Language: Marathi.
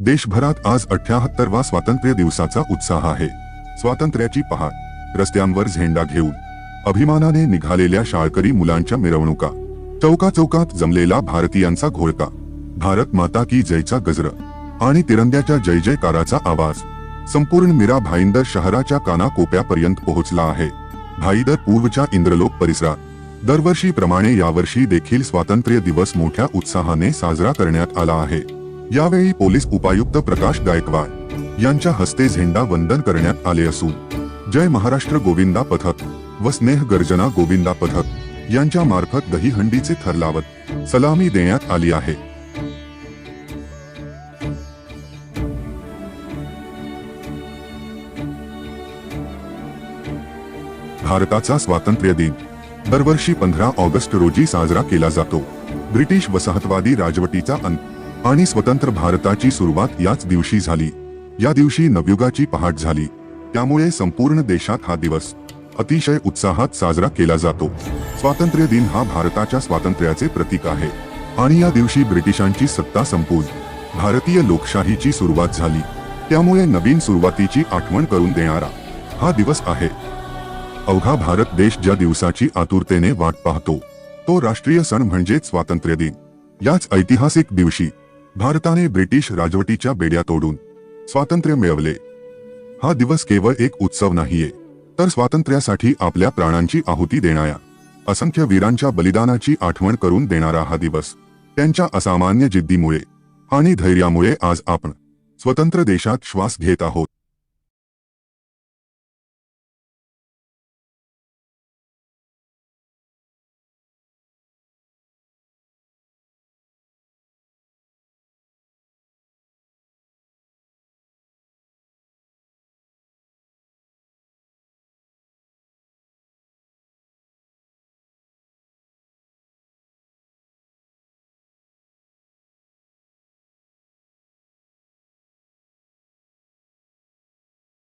देशभरात आज अठ्याहत्तरवा स्वातंत्र्य दिवसाचा उत्साह आहे. स्वातंत्र्याची पहाट रस्त्यांवर झेंडा घेऊन अभिमानाने निघालेल्या शाळकरी मुलांच्या मिरवणुका चौका चौकात जमलेला भारतीयांचा घोळका भारत माता की जयचा गजर आणि तिरंग्याच्या जय जयकाराचा आवाज संपूर्ण मीरा भाईंदर शहराच्या कानाकोप्यापर्यंत पोहोचला आहे. भाईदर पूर्वच्या इंद्रलोक परिसरात दरवर्षीप्रमाणे यावर्षी देखील स्वातंत्र्य दिवस मोठ्या उत्साहाने साजरा करण्यात आला आहे. यावेळी पोलीस उपायुक्त प्रकाश गायकवाड यांच्या हस्ते झेंडा वंदन करण्यात आले असून जय महाराष्ट्र गोविंदा पथक व स्नेह गर्जना गोविंदा पथक यांच्या मार्फत दहीहंडीचे थर लावत सलामी देण्यात आली आहे. भारताचा स्वातंत्र्य दिन दरवर्षी पंधरा ऑगस्ट रोजी साजरा केला जातो. ब्रिटिश वसाहतवादी राजवटीचा अंत आणि स्वतंत्र भारताची सुरुवात याच दिवशी झाली. या दिवशी नवयुगाची पहाट झाली. त्यामुळे संपूर्ण देशात हा दिवस अतिशय उत्साहात साजरा केला जातो. स्वातंत्र्य दिन हा भारताच्या स्वातंत्र्याचे प्रतीक आहे. आणि या दिवशी ब्रिटिशांची सत्ता संपून भारतीय लोकशाहीची सुरुवात झाली. त्यामुळे नवीन सुरुवातीची आठवण करून देणारा हा दिवस आहे. अवघा भारत देश ज्या दिवसाची आतुरतेने वाट पाहतो तो राष्ट्रीय सण म्हणजे स्वातंत्र्य दिन. याच ऐतिहासिक दिवशी भारताने ब्रिटिश राजवटीच्या बेड्या तोडून स्वातंत्र्य मिळवले. हा दिवस केवळ एक उत्सव नाहीये तर स्वातंत्र्यासाठी आपल्या प्राणांची आहुती देणाऱ्या असंख्य वीरांच्या बलिदानाची आठवण करून देणारा हा दिवस त्यांच्या असामान्य जिद्दीमुळे आणि धैर्यामुळे आज आपण स्वतंत्र देशात श्वास घेत आहोत.